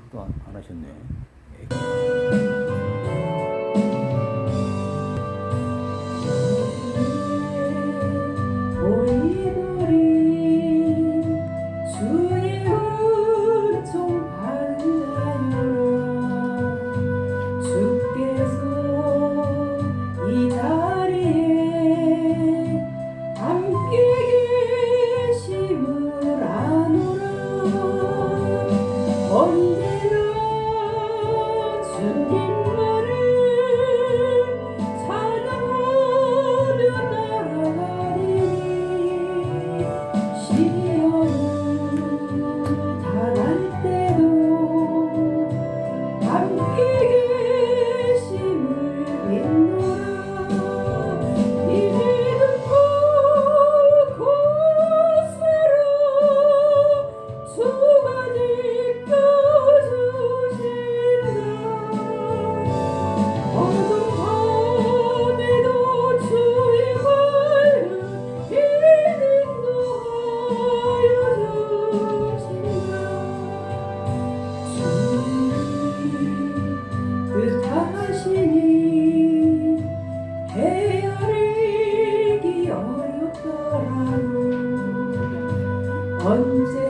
아직도 안, 안 하셨네. 예. Thank you. 언제